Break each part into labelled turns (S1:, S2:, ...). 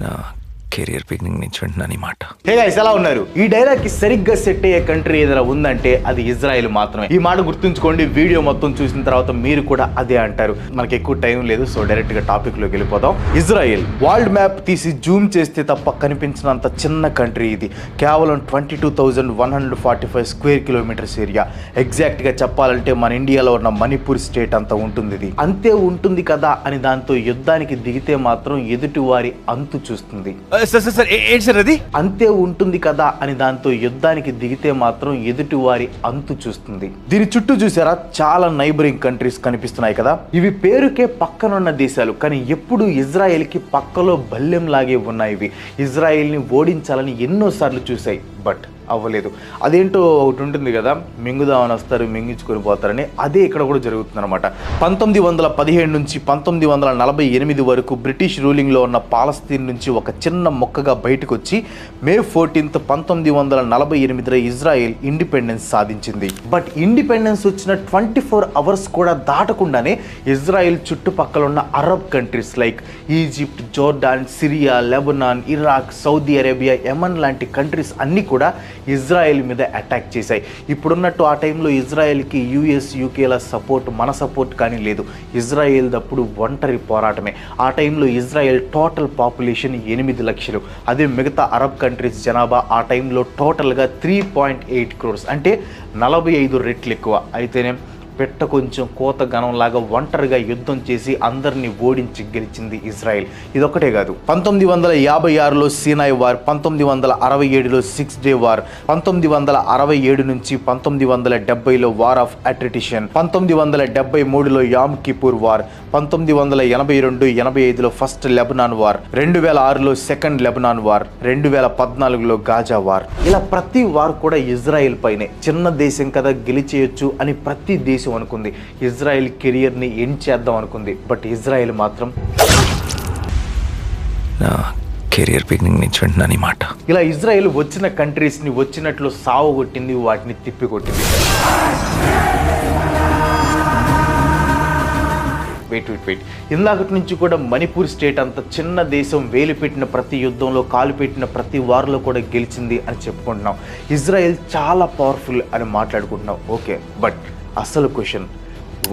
S1: No, career beginning నుంచి వింటున్నాను ఈ మాట.
S2: హే గైస్ ఎలా ఉన్నారు? ఈ డైలాగ్కి సరిగ్గా సెట్ అయ్యే కంట్రీ ఏదైనా ఉందంటే అది ఇజ్రాయెల్ మాత్రమే. ఈ మాట గుర్తుంచుకోండి వీడియో మొత్తం చూసిన తర్వాత మీరు కూడా అదే అంటారు. మనకి ఎక్కువ టైం లేదు సో డైరెక్ట్గా టాపిక్లోకి వెళ్ళిపోదాం. ఇజ్రాయెల్ వరల్డ్ మ్యాప్ తీసి జూమ్ చేస్తే తప్ప కనిపించినంత చిన్న కంట్రీ ఇది. కేవలం twenty two thousand one hundred forty five square kilometres area ఎగ్జాక్ట్గా చెప్పాలంటే మన ఇండియాలో ఉన్న మణిపూర్ స్టేట్ అంతా ఉంటుంది ఇది. అంతే ఉంటుంది కదా అని దాంతో యుద్ధానికి దిగితే మాత్రం ఎదుటి వారి అంతు చూస్తుంది.
S1: సార్ సార్ ఏంటి సార్ అది?
S2: అంతే ఉంటుంది కదా అని దాంతో యుద్ధానికి దిగితే మాత్రం ఎదుటి వారి అంతు చూస్తుంది. దీని చుట్టూ చూసారా? చాలా నైబరింగ్ కంట్రీస్ కనిపిస్తున్నాయి కదా. ఇవి పేరుకే పక్కనున్న దేశాలు కానీ ఎప్పుడు ఇజ్రాయెల్కి పక్కలో బల్యం లాగే ఉన్నాయి ఇవి. ఇజ్రాయెల్ని ఓడించాలని ఎన్నోసార్లు చూశాయి బట్ అవ్వలేదు. అదేంటో ఒకటి ఉంటుంది కదా మింగుదామని వస్తారు మింగించుకొని పోతారని అదే ఇక్కడ కూడా జరుగుతుంది అనమాట పంతొమ్మిది వందల పదిహేడు నుంచి పంతొమ్మిది వందల నలభై ఎనిమిది వరకు బ్రిటిష్ రూలింగ్లో ఉన్న పాలస్తీన్ నుంచి ఒక చిన్న మొక్కగా బయటకు వచ్చి మే ఫోర్టీన్త్ పంతొమ్మిది వందల నలభై ఎనిమిదిలో ఇజ్రాయెల్ ఇండిపెండెన్స్ సాధించింది. బట్ ఇండిపెండెన్స్ వచ్చిన ట్వంటీ ఫోర్ అవర్స్ కూడా దాటకుండానే ఇజ్రాయెల్ చుట్టుపక్కల ఉన్న Arab countries like Egypt Jordan Syria Lebanon Iraq Saudi Arabia Yemen లాంటి కంట్రీస్ అన్నీ కూడా ఇజ్రాయెల్ మీద అటాక్ చేశాయి. ఇప్పుడున్నట్టు ఆ టైంలో ఇజ్రాయెల్కి యూఎస్ యూకేల సపోర్ట్ మన సపోర్ట్ కానీ లేదు. ఇజ్రాయెల్ దప్పుడు ఒంటరి పోరాటమే. ఆ టైంలో ఇజ్రాయెల్ టోటల్ పాపులేషన్ ఎనిమిది లక్షలు. అదే మిగతా అరబ్ కంట్రీస్ జనాభా ఆ టైంలో టోటల్గా త్రీ పాయింట్ ఎయిట్ క్రోర్స్. అంటే నలభై ఐదు రెట్లు ఎక్కువ. అయితేనే పెట్ట కొంచెం కోత గణంలాగా ఒంటరిగా యుద్ధం చేసి అందరినీ ఓడించి గెలిచింది ఇజ్రాయెల్. ఇదొక్కటే కాదు. పంతొమ్మిది వందల యాభై ఆరులో సీనాయి వార్ పంతొమ్మిది వందల అరవై ఏడులో సిక్స్ డే వార్ పంతొమ్మిది వందల అరవై ఏడు నుంచి పంతొమ్మిది వందల డెబ్బైలో వార్ ఆఫ్ అట్రిటిషన్ పంతొమ్మిది వందల డెబ్బై మూడులో యామ్ కిపూర్ వార్ పంతొమ్మిది వందల ఎనభై రెండు ఎనభై ఐదులో ఫస్ట్ లెబనాన్ వార్ రెండు వేల ఆరులో సెకండ్ లెబనాన్ వార్ రెండు వేల పద్నాలుగులో గాజా వార్. ఇలా ప్రతి వార్ కూడా ఇజ్రాయెల్ పైనే. చిన్న దేశం కదా గెలిచేయొచ్చు అని ప్రతి దేశం అనుకుంది ఇజ్రాయెల్ కెరియర్ని ఎండ్ చేద్దాం అనుకుంది బట్ ఇజ్రాయెల్ మాత్రం
S1: నా కెరియర్ బిగినింగ్ నుంచి వింటున్నాను మాట.
S2: ఇలా ఇజ్రాయెల్ వచ్చిన కంట్రీస్ని వచ్చినట్లు సావు కొట్టింది వాటిని తిప్పి కొట్టింది. వెయిట్ వెయిట్ వెయిట్ ఇందాకటి నుంచి కూడా మణిపూర్ స్టేట్ అంత చిన్న దేశం వేలు పెట్టిన ప్రతి యుద్ధంలో కాలు పెట్టిన ప్రతి వారిలో కూడా గెలిచింది అని చెప్పుకుంటున్నాం. ఇజ్రాయెల్ చాలా పవర్ఫుల్ అని మాట్లాడుకుంటున్నాం. ఓకే బట్ అసలు question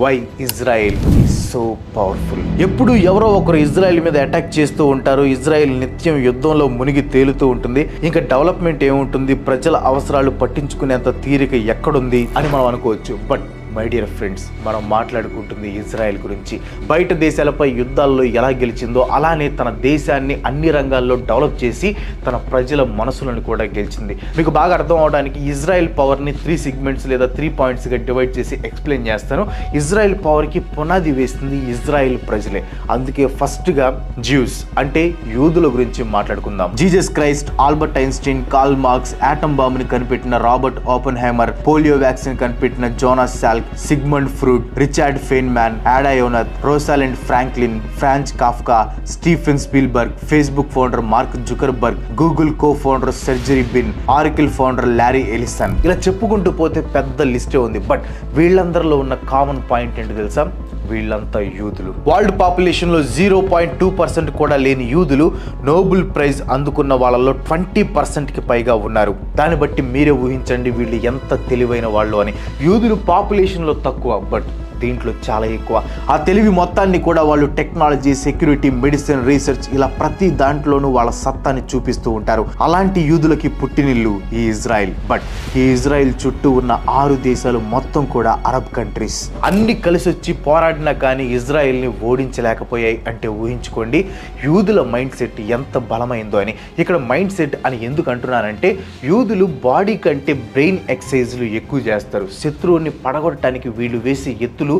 S2: why Israel is so powerful. ఎప్పుడు ఎవరో ఒకరు ఇజ్రాయెల్ మీద అటాక్ చేస్తూ ఉంటారు ఇజ్రాయెల్ నిత్యం యుద్ధంలో మునిగి తేలుతూ ఉంటుంది ఇంకా డెవలప్మెంట్ ఏముంటుంది ప్రజల అవసరాలు పట్టించుకునేంత తీరిక ఎక్కడుంది అని మనం అనుకోవచ్చు. బట్ మై డియర్ ఫ్రెండ్స్ మనం మాట్లాడుకుంటుంది ఇజ్రాయెల్ గురించి. బయట దేశాలపై యుద్ధాల్లో ఎలా గెలిచిందో అలానే తన దేశాన్ని అన్ని రంగాల్లో డెవలప్ చేసి తన ప్రజల మనసులను కూడా గెలిచింది. మీకు బాగా అర్థం అవడానికి ఇజ్రాయెల్ పవర్ని త్రీ సిగ్మెంట్స్ లేదా త్రీ పాయింట్స్గా డివైడ్ చేసి ఎక్స్ప్లెయిన్ చేస్తాను. ఇజ్రాయెల్ పవర్కి పునాది వేస్తుంది ఇజ్రాయెల్ ప్రజలే. అందుకే ఫస్ట్గా జ్యూస్ అంటే యూదుల గురించి మాట్లాడుకుందాం. Jesus Christ Albert Einstein Karl Marx atom బాంబుని కనిపెట్టిన Robert Oppenheimer polio vaccine కనిపెట్టిన Jonas Salk Sigmund Freud Richard Feynman Ada Yonath Rosalind Franklin Franz Kafka Steven Spielberg Facebook founder Mark Zuckerberg Google co founder Sergey Brin Oracle founder Larry Ellison ఇలా చెప్పుకుంటూ పోతే పెద్ద లిస్టే ఉంది. But వీళ్ళందరిలో ఉన్న common point ఏంటి తెలుసా? వీళ్ళంతా యూదులు. వరల్డ్ పాపులేషన్లో జీరో పాయింట్ టూ పర్సెంట్ కూడా లేని యూదులు నోబెల్ ప్రైజ్ అందుకున్న వాళ్ళలో ట్వంటీ పర్సెంట్కి పైగా ఉన్నారు. దాన్ని బట్టి మీరే ఊహించండి వీళ్ళు ఎంత తెలివైన వాళ్ళు అని. యూదులు పాపులేషన్లో తక్కువ బట్ దీంట్లో చాలా ఎక్కువ. ఆ తెలివి మొత్తాన్ని కూడా వాళ్ళు టెక్నాలజీ సెక్యూరిటీ మెడిసిన్ రీసెర్చ్ ఇలా ప్రతి దాంట్లోనూ వాళ్ళ సత్తాని చూపిస్తూ ఉంటారు. అలాంటి యూదులకి పుట్టినిల్లు ఈ ఇజ్రాయెల్. బట్ ఈ ఇజ్రాయెల్ చుట్టూ ఉన్న ఆరు దేశాలు మొత్తం కూడా అరబ్ కంట్రీస్. అన్ని కలిసి వచ్చి పోరాడినా కానీ ఇజ్రాయెల్ని ఓడించలేకపోయాయి అంటే ఊహించుకోండి. యూదుల మైండ్ సెట్ ఎంత బలమైందో అని. ఇక్కడ మైండ్ సెట్ అని ఎందుకు అంటున్నానంటే యూదులు బాడీ కంటే బ్రెయిన్ ఎక్సర్సైజ్లు ఎక్కువ చేస్తారు. శత్రువుని పడగొట్టడానికి వీళ్ళు వేసే ఎత్తులు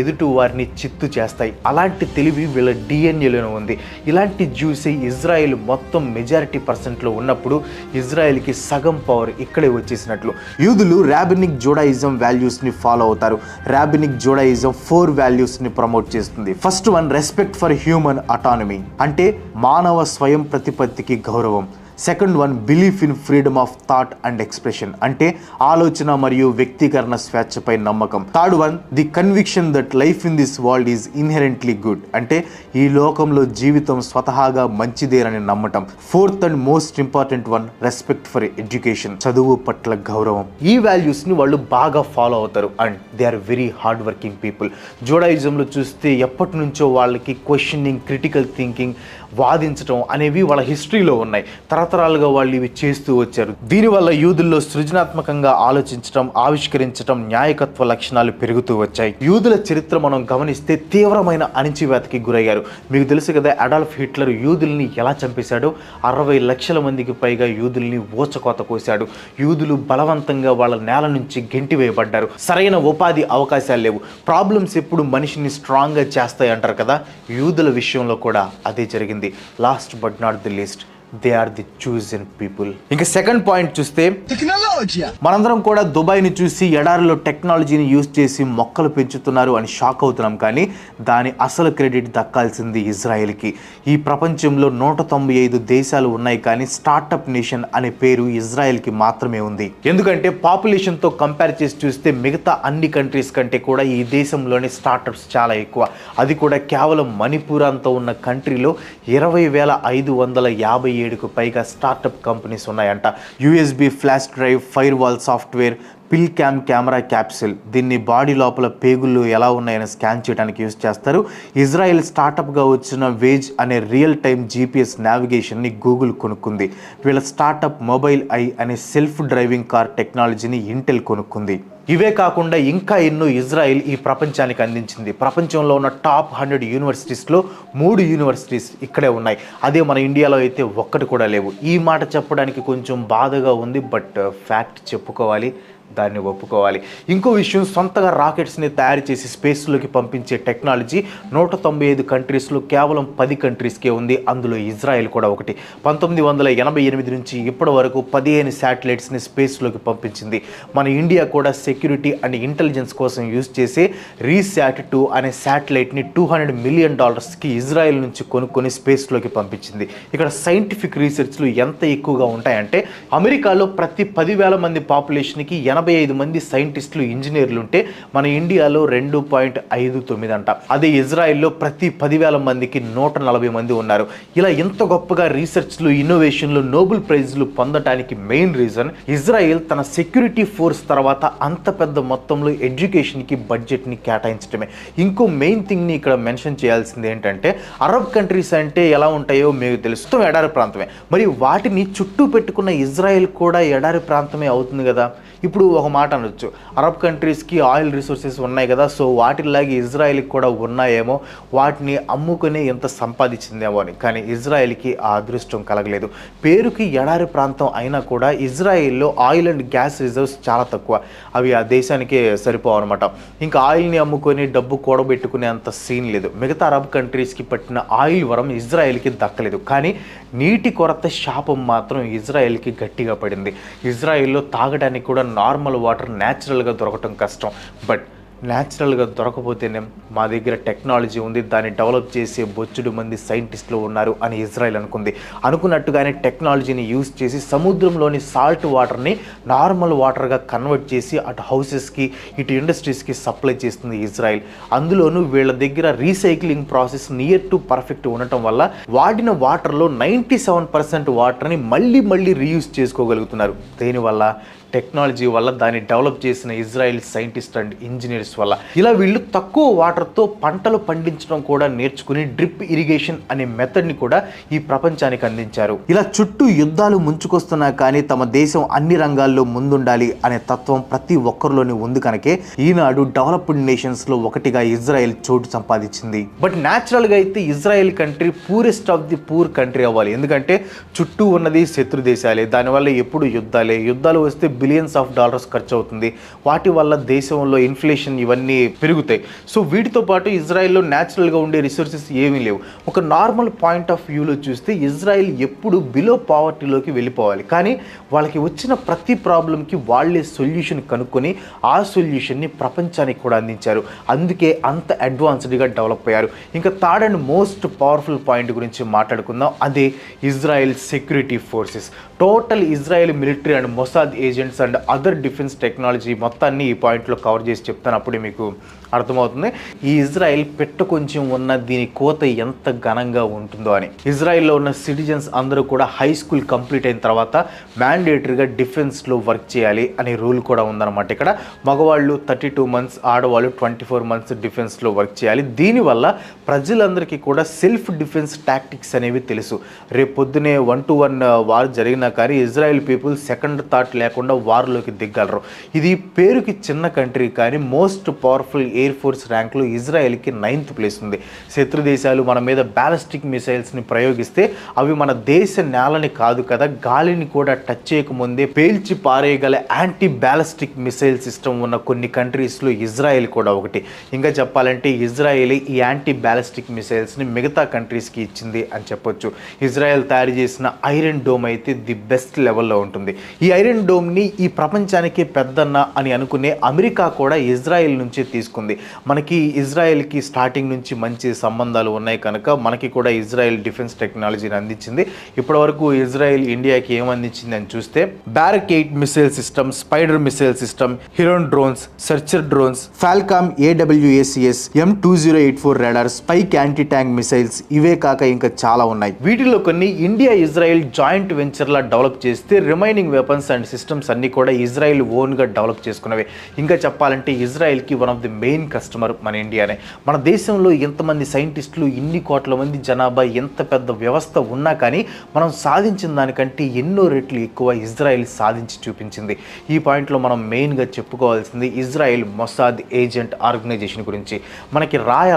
S2: ఎదుటి వారిని చిత్తు చేస్తాయి. అలాంటి తెలివి వీళ్ళ డిఎన్ఏలోనే ఉంది. ఇలాంటి జ్యూసీ ఇజ్రాయెల్ మొత్తం మెజారిటీ పర్సెంట్లో ఉన్నప్పుడు ఇజ్రాయెల్కి సగం పవర్ ఇక్కడే వచ్చేసినట్లు. యూదులు ర్యాబినిక్ జోడాయిజం వాల్యూస్ని ఫాలో అవుతారు. ర్యాబినిక్ జోడాయిజం ఫోర్ వాల్యూస్ని ప్రమోట్ చేస్తుంది. First one respect for human autonomy అంటే మానవ స్వయం ప్రతిపత్తికి గౌరవం. Second one belief in freedom of thought and expression అంటే ఆలోచన మరియు వ్యక్తీకరణ స్వేచ్ఛపై నమ్మకం. Third one the conviction that life in this world is inherently good అంటే ఈ లోకంలో జీవితం స్వతహాగా మంచిదేనని నమ్మటం. Fourth and most important one respect for education చదువు పట్ల గౌరవం. ఈ వాల్యూస్ని వాళ్ళు బాగా ఫాలో అవుతారు and they are very hard working people. జోడాయిజంలో చూస్తే ఎప్పటి నుంచో వాళ్ళకి క్వశ్చనింగ్ క్రిటికల్ థింకింగ్ వాదించడం అనేవి వాళ్ళ హిస్టరీలో ఉన్నాయి. తరతరాలుగా వాళ్ళు ఇవి చేస్తూ వచ్చారు. దీనివల్ల యూదుల్లో సృజనాత్మకంగా ఆలోచించడం ఆవిష్కరించడం న్యాయకత్వ లక్షణాలు పెరుగుతూ వచ్చాయి. యూదుల చరిత్ర మనం గమనిస్తే తీవ్రమైన అణిచివేతకి గురయ్యారు. మీకు తెలుసు కదా అడాల్ఫ్ హిట్లర్ యూదుల్ని ఎలా చంపేశాడో? అరవై లక్షల మందికి పైగా యూదుల్ని ఊచకోత కోశాడు. యూదులు బలవంతంగా వాళ్ళ నేల నుంచి గెంటివేయబడ్డారు సరైన ఉపాధి అవకాశాలు లేవు. ప్రాబ్లమ్స్ ఎప్పుడు మనిషిని స్ట్రాంగ్గా చేస్తాయి అంటారు కదా? యూదుల విషయంలో కూడా అదే జరిగింది. Last but not the least they are the chosen people ఇంకా సెకండ్ పాయింట్ చూస్తే! మనందరం కూడా దుబాయ్ని చూసి ఎడారిలో టెక్నాలజీని యూజ్ చేసి మొక్కలు పెంచుతున్నారు అని షాక్ అవుతున్నాం. కానీ దాని అసలు క్రెడిట్ దక్కాల్సింది ఇజ్రాయెల్కి. ఈ ప్రపంచంలో నూట తొంభై ఐదు దేశాలు ఉన్నాయి. కానీ స్టార్టప్ నేషన్ అనే పేరు ఇజ్రాయెల్కి మాత్రమే ఉంది. ఎందుకంటే పాపులేషన్తో కంపేర్ చేసి చూస్తే మిగతా అన్ని కంట్రీస్ కంటే కూడా ఈ దేశంలోని స్టార్టప్స్ చాలా ఎక్కువ. అది కూడా కేవలం మణిపూర్ అంతా ఉన్న కంట్రీలో ఇరవై వేల ఐదు వందల యాభై ఏడుకు పైగా స్టార్టప్ కంపెనీస్ ఉన్నాయంట. USB flash drive firewall software pill cam camera capsule. దీన్ని బాడీ లోపల పేగుళ్ళు ఎలా ఉన్నాయని స్కాన్ చేయడానికి యూజ్ చేస్తారు. ఇజ్రాయెల్ స్టార్టప్గా వచ్చిన వేజ్ అనే రియల్ టైమ్ జీపీఎస్ నావిగేషన్ని గూగుల్ కొనుక్కుంది. వీళ్ళ స్టార్టప్ మొబైల్ ఐ అనే సెల్ఫ్ డ్రైవింగ్ కార్ టెక్నాలజీని ఇంటెల్ కొనుక్కుంది. ఇవే కాకుండా ఇంకా ఎన్నో ఇజ్రాయెల్ ఈ ప్రపంచానికి అందించింది. ప్రపంచంలో ఉన్న టాప్ హండ్రెడ్ యూనివర్సిటీస్లో మూడు యూనివర్సిటీస్ ఇక్కడే ఉన్నాయి. అదే మన ఇండియాలో అయితే ఒక్కటి కూడా లేవు. ఈ మాట చెప్పడానికి కొంచెం బాధగా ఉంది బట్ ఫ్యాక్ట్ చెప్పుకోవాలి. దాన్ని ఒప్పుకోవాలి. ఇంకో విషయం సొంతగా రాకెట్స్ని తయారు చేసి స్పేస్లోకి పంపించే టెక్నాలజీ నూట తొంభై ఐదు కంట్రీస్లో కేవలం పది కంట్రీస్కే ఉంది. అందులో ఇజ్రాయెల్ కూడా ఒకటి. పంతొమ్మిది వందల ఎనభై ఎనిమిది నుంచి ఇప్పటి వరకు పదిహేను శాటిలైట్స్ని స్పేస్లోకి పంపించింది. మన ఇండియా కూడా సెక్యూరిటీ అండ్ ఇంటెలిజెన్స్ కోసం యూజ్ చేసే రీశాట్ టూ అనే శాటిలైట్ని టూ హండ్రెడ్ మిలియన్ డాలర్స్కి ఇజ్రాయెల్ నుంచి కొనుక్కొని స్పేస్లోకి పంపించింది. ఇక్కడ సైంటిఫిక్ రీసెర్చ్లు ఎంత ఎక్కువగా ఉంటాయంటే అమెరికాలో ప్రతి పదివేల మంది పాపులేషన్కి ఎనభై ఐదు మంది సైంటిస్టులు ఇంజనీర్లు ఉంటే మన ఇండియాలో రెండు పాయింట్ ఐదు తొమ్మిది అంట. అదే ఇజ్రాయెల్లో ప్రతి పదివేల మందికి నూట నలభై మంది ఉన్నారు. ఇలా ఎంత గొప్పగా రీసెర్చ్లు ఇన్నోవేషన్లు నోబెల్ ప్రైజ్లు పొందటానికి మెయిన్ రీజన్ ఇజ్రాయెల్ తన సెక్యూరిటీ ఫోర్స్ తర్వాత అంత పెద్ద మొత్తంలో ఎడ్యుకేషన్కి బడ్జెట్ని కేటాయించడమే ఇంకో మెయిన్ థింగ్ని ఇక్కడ మెన్షన్ చేయాల్సింది ఏంటంటే అరబ్ కంట్రీస్ అంటే ఎలా ఉంటాయో మీకు తెలుసు. ఎడారి ప్రాంతమే. మరి వాటిని చుట్టూ పెట్టుకున్న ఇజ్రాయెల్ కూడా ఎడారి ప్రాంతమే అవుతుంది కదా? ఇప్పుడు ఒక మాట అనొచ్చు. అరబ్ కంట్రీస్కి ఆయిల్ రిసోర్సెస్ ఉన్నాయి కదా సో వాటిలాగే ఇజ్రాయెల్కి కూడా ఉన్నాయేమో వాటిని అమ్ముకునే ఎంత సంపాదించిందేమో అని. కానీ ఇజ్రాయెల్కి ఆ అదృష్టం కలగలేదు. పేరుకి ఎడారి ప్రాంతం అయినా కూడా ఇజ్రాయెల్లో ఆయిల్ అండ్ గ్యాస్ రిజర్వ్స్ చాలా తక్కువ. అవి ఆ దేశానికే సరిపోవు అనమాట ఇంకా ఆయిల్ని అమ్ముకొని డబ్బు కూడబెట్టుకునే అంత సీన్ లేదు. మిగతా అరబ్ కంట్రీస్కి పట్టిన ఆయిల్ వరం ఇజ్రాయెల్కి దక్కలేదు. కానీ నీటి కొరత శాపం మాత్రం ఇజ్రాయెల్కి గట్టిగా పడింది. ఇజ్రాయెల్లో తాగడానికి కూడా నార్మల్ వాటర్ న్యాచురల్గా దొరకటం కష్టం. బట్ న్యాచురల్గా దొరకపోతేనే మా దగ్గర టెక్నాలజీ ఉంది దాన్ని డెవలప్ చేసే బొచ్చుడు మంది సైంటిస్టులు ఉన్నారు అని ఇజ్రాయెల్ అనుకుంది. అనుకున్నట్టుగానే టెక్నాలజీని యూజ్ చేసి సముద్రంలోని సాల్ట్ వాటర్ని నార్మల్ వాటర్గా కన్వర్ట్ చేసి అటు హౌసెస్కి ఇటు ఇండస్ట్రీస్కి సప్లై చేస్తుంది ఇజ్రాయెల్. అందులోనూ వీళ్ళ దగ్గర recycling process near to perfect ఉండటం వల్ల వాడిన వాటర్లో నైంటీ సెవెన్ పర్సెంట్ వాటర్ని మళ్ళీ మళ్ళీ రీయూజ్ చేసుకోగలుగుతున్నారు. దేనివల్ల? టెక్నాలజీ వల్ల దాన్ని డెవలప్ చేసిన ఇజ్రాయెల్ సైంటిస్ట్ అండ్ ఇంజనీర్స్ వల్ల. ఇలా వీళ్ళు తక్కువ వాటర్తో పంటలు పండించడం కూడా నేర్చుకుని డ్రిప్ ఇరిగేషన్ అనే మెథడ్ని కూడా ఈ ప్రపంచానికి అందించారు. ఇలా చుట్టూ యుద్ధాలు ముంచుకొస్తున్నా కానీ తమ దేశం అన్ని రంగాల్లో ముందుండాలి అనే తత్వం ప్రతి ఒక్కరిలోనే ఉంది కనుకే ఈనాడు డెవలప్డ్ నేషన్స్లో ఒకటిగా ఇజ్రాయెల్ చోటు సంపాదించింది. బట్ న్యాచురల్గా అయితే Israel country poorest of the poor country అవ్వాలి. ఎందుకంటే చుట్టూ ఉన్నది శత్రు దేశాలే. దానివల్ల ఎప్పుడు యుద్ధాలే? యుద్ధాలు వస్తే బిలియన్స్ ఆఫ్ డాలర్స్ ఖర్చు అవుతుంది వాటి వల్ల దేశంలో ఇన్ఫ్లేషన్ ఇవన్నీ పెరుగుతాయి. సో వీటితో పాటు ఇజ్రాయెల్లో న్యాచురల్గా ఉండే రిసోర్సెస్ ఏమీ లేవు. ఒక నార్మల్ పాయింట్ ఆఫ్ వ్యూలో చూస్తే ఇజ్రాయెల్ ఎప్పుడు బిలో పావర్టీలోకి వెళ్ళిపోవాలి. కానీ వాళ్ళకి వచ్చిన ప్రతి ప్రాబ్లంకి వాళ్ళే సొల్యూషన్ కనుక్కొని ఆ సొల్యూషన్ని ప్రపంచానికి కూడా అందించారు. అందుకే అంత అడ్వాన్స్డ్గా డెవలప్ అయ్యారు. ఇంకా third and most powerful point గురించి మాట్లాడుకుందాం. అదే Israel security forces. Total Israel military and Mossad agents and other defence technology మొత్తాన్ని ఈ పాయింట్లో కవర్ చేసి చెప్తాను. అప్పుడే మీకు అర్థమవుతుంది. ఈ ఇజ్రాయెల్ పెట్ట కొంచెం ఉన్న దీని కోత ఎంత ఘనంగా ఉంటుందో అని. ఇజ్రాయెల్లో ఉన్న సిటిజన్స్ అందరూ కూడా హై స్కూల్ కంప్లీట్ అయిన తర్వాత మ్యాండేటరీగా డిఫెన్స్లో వర్క్ చేయాలి అనే రూల్ కూడా ఉందన్నమాట ఇక్కడ. మగవాళ్ళు థర్టీ టూ మంత్స్ ఆడవాళ్ళు ట్వంటీ ఫోర్ మంత్స్ డిఫెన్స్లో వర్క్ చేయాలి. దీనివల్ల ప్రజలందరికీ కూడా సెల్ఫ్ డిఫెన్స్ టాక్టిక్స్ అనేవి తెలుసు. రేపు పొద్దునే వన్ టు వన్ వార్ జరిగినా కానీ ఇజ్రాయెల్ పీపుల్ సెకండ్ థాట్ లేకుండా వార్లోకి దిగ్గలరు ఇది పేరుకి చిన్న కంట్రీ కానీ మోస్ట్ పవర్ఫుల్ ఎయిర్ ఫోర్స్ ర్యాంక్లో ఇజ్రాయెల్కి నైన్త్ ప్లేస్ ఉంది. శత్రు దేశాలు మన మీద బ్యాలిస్టిక్ మిసైల్స్ని ప్రయోగిస్తే అవి మన దేశ నేలని కాదు కదా. గాలిని కూడా టచ్ చేయకముందే పేల్చి పారేయగల యాంటీ బ్యాలిస్టిక్ మిసైల్ సిస్టమ్ ఉన్న కొన్ని కంట్రీస్లో ఇజ్రాయెల్ కూడా ఒకటి. ఇంకా చెప్పాలంటే ఇజ్రాయెల్ ఈ యాంటీ బ్యాలిస్టిక్ మిసైల్స్ని మిగతా కంట్రీస్కి ఇచ్చింది అని చెప్పొచ్చు. ఇజ్రాయెల్ తయారు చేసిన ఐరన్ డోమ్ అయితే ది బెస్ట్ లెవెల్లో ఉంటుంది. ఈ ఐరన్ డోమ్ని ఈ ప్రపంచానికి పెద్దన్న అని అనుకునే అమెరికా కూడా ఇజ్రాయెల్ నుంచే తీసుకుంది. మనకి ఇజ్రాయెల్కి స్టార్టింగ్ నుంచి మంచి సంబంధాలు ఉన్నాయి కనుక మనకి కూడా ఇజ్రాయెల్ డిఫెన్స్ టెక్నాలజీని అందించింది. ఇప్పటివరకు ఇజ్రాయెల్ ఇండియాకి ఏమందించింది అని చూస్తే Barak eight missile system Spider missile system Heron drones Searcher drones Phalcon AWACS M two zero eight four radar Spike anti tank missiles ఇవే కాక ఇంకా చాలా ఉన్నాయి. వీటిలో కొన్ని ఇండియా ఇజ్రాయెల్ జాయింట్ వెంచర్లా డెవలప్ చేస్తే రిమైనింగ్ వెపన్స్ అండ్ సిస్టమ్స్ అన్ని కూడా ఇజ్రాయెల్ ఓన్గా డెవలప్ చేసుకున్నవే. ఇంకా చెప్పాలంటే ఇజ్రాయెల్కి one of the main customer మన ఇండియానే. మన దేశంలో ఎంతమంది సైంటిస్టులు ఇన్ని కోట్ల మంది జనాభా ఎంత పెద్ద వ్యవస్థ ఉన్నా కానీ మనం సాధించిన దానికంటే ఎన్నో రెట్లు ఎక్కువ ఇజ్రాయెల్ సాధించి చూపించింది. ఈ పాయింట్లో మనం మెయిన్గా చెప్పుకోవాల్సింది ఇజ్రాయెల్ మొసాద్ ఏజెంట్ ఆర్గనైజేషన్ గురించి. మనకి రాయ్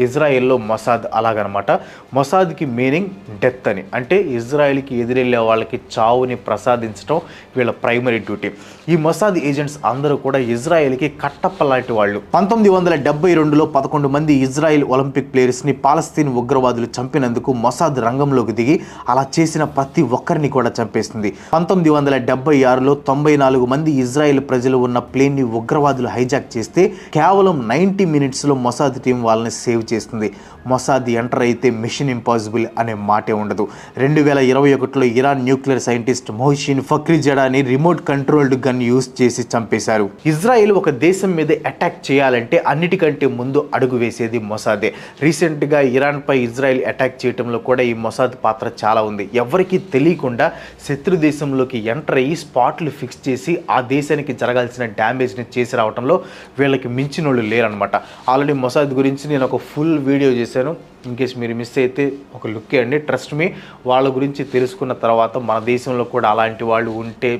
S2: ఇజ్రాయెల్లో మొసాద్ అలాగనమాట. మొసాద్కి మీనింగ్ డెత్ అని. అంటే ఇజ్రాయెల్కి ఎదురెళ్ళే వాళ్ళకి చావుని ప్రసాదించడం వీళ్ళ ప్రైమరీ డ్యూటీ. ఈ మొసాద్ ఏజెంట్స్ అందరూ కూడా ఇజ్రాయెల్కి కట్టప్పలాంటి వాళ్ళు. పంతొమ్మిది వందల డెబ్బై రెండులో పదకొండు మంది ఇజ్రాయెల్ ఒలింపిక్ ప్లేయర్స్ని పాలస్తీన్ ఉగ్రవాదులు చంపినందుకు మొసాద్ రంగంలోకి దిగి అలా చేసిన ప్రతి ఒక్కరిని కూడా చంపేస్తుంది పంతొమ్మిది వందల డెబ్బై ఆరులో తొంభై నాలుగు మంది ఇజ్రాయెల్ ప్రజలు ఉన్న ప్లేన్ని ఉగ్రవాదులు హైజాక్ చేస్తే కేవలం నైంటీ మినిట్స్లో మొసాద్ టీం వాళ్ళని సేవ్ చేస్తుంది మొసాద్ ఎంటర్ అయితే మిషన్ ఇంపాసిబుల్ అనే మాటే ఉండదు. రెండు వేల ఇరవై ఒకటిలో Iran nuclear scientist Mohsen ఫక్రిజడాని remote controlled gun use చేసి చంపేశారు. ఇజ్రాయెల్ ఒక దేశం మీద అటాక్ చేయాలంటే అన్నిటికంటే ముందు అడుగు వేసేది మొసాదే. రీసెంట్గా ఇరాన్పై ఇజ్రాయెల్ అటాక్ చేయడంలో కూడా ఈ మొసాద్ పాత్ర చాలా ఉంది. ఎవరికీ తెలియకుండా శత్రు దేశంలోకి ఎంటర్ అయ్యి స్పాట్లు ఫిక్స్ చేసి ఆ దేశానికి జరగాల్సిన డ్యామేజ్ని చేసి రావడంలో వీళ్ళకి మించిన వాళ్ళు లేరనమాట ఆల్రెడీ మొసాద్ గురించి నేను ఒక ఫుల్ వీడియో చేశాను. ఇన్కేస్ మీరు మిస్ అయితే ఒక లుక్ అండి ట్రస్ట్ మీ వాళ్ళ గురించి తెలుసుకున్న తర్వాత మన దేశంలో కూడా అలాంటి వాళ్ళు ఉంటే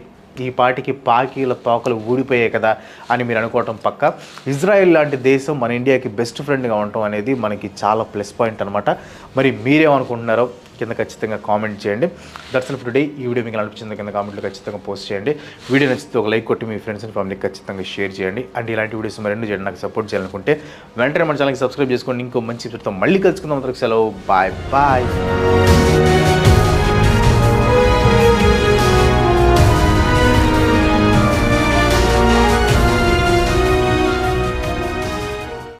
S2: ఈ పాటికి పాకీల తోకలు ఊడిపోయాయి కదా అని మీరు అనుకోవటం పక్క. ఇజ్రాయెల్ లాంటి దేశం మన ఇండియాకి బెస్ట్ ఫ్రెండ్గా ఉండటం అనేది మనకి చాలా ప్లస్ పాయింట్ అనమాట మరి మీరేమనుకుంటున్నారో కింద ఖచ్చితంగా కామెంట్ చేయండి. దర్శన టుడే. ఈ వీడియో మీకు అనిపించింది కింద కామెంట్లో ఖచ్చితంగా పోస్ట్ చేయండి. వీడియో నచ్చితే ఒక లైక్ కొట్టి మీ ఫ్రెండ్స్ అండ్ ఫ్యామిలీకి ఖచ్చితంగా షేర్ చేయండి. అండ్ ఇలాంటి వీడియోస్ మరెన్నో చేయండి నాకు సపోర్ట్ చేయాలనుకుంటే వెంటనే మన ఛానల్కి సబ్స్క్రైబ్ చేసుకోండి ఇంకో మంచి వీడియోతో మళ్ళీ కలుసుకుందాం. అంతకు సెలవు. Bye bye.